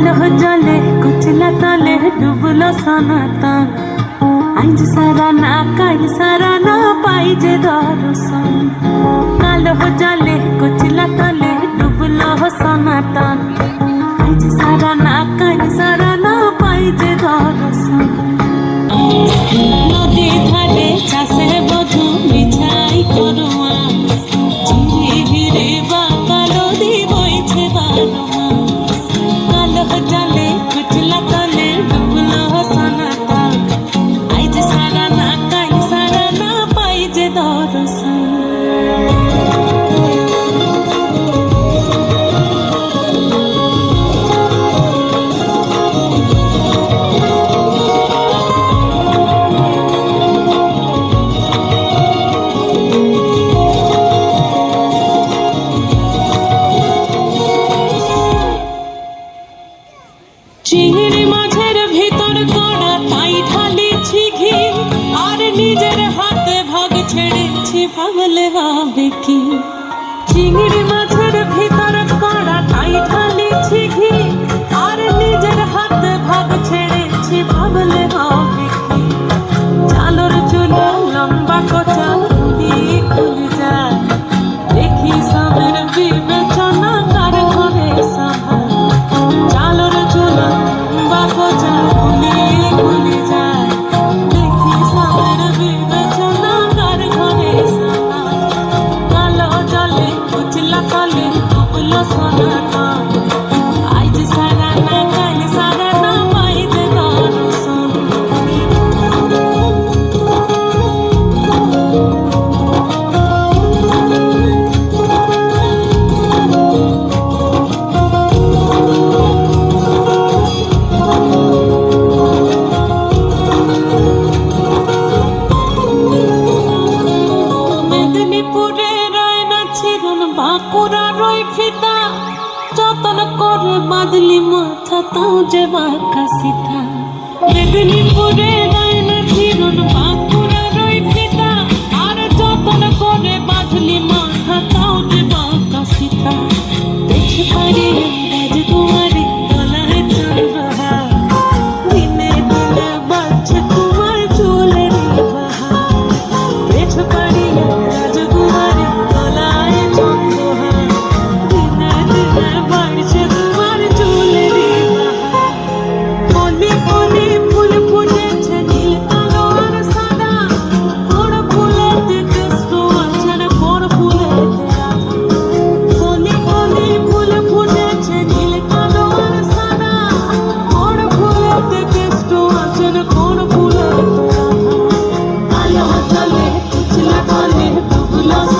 আলোহ জলে কুচলা তলে ডুবলো সনাতন আজ সারা না কাল সারা না পাই যে দর্শন চিংড়ি মাছের ভিতর কড়া তাই ঢালিছি ঘি আর নিজের হাতে ভাগ ছেড়েছি ভাবলে ভাবে চিংড়ি মাছের পুরারই ফিতা যতন করে বাদলি মাথা তাও যে বাঁকা সিতা। মেদিনীপুরে গায়না ফিরন পা বলে পুতুলা বলে পুতুলা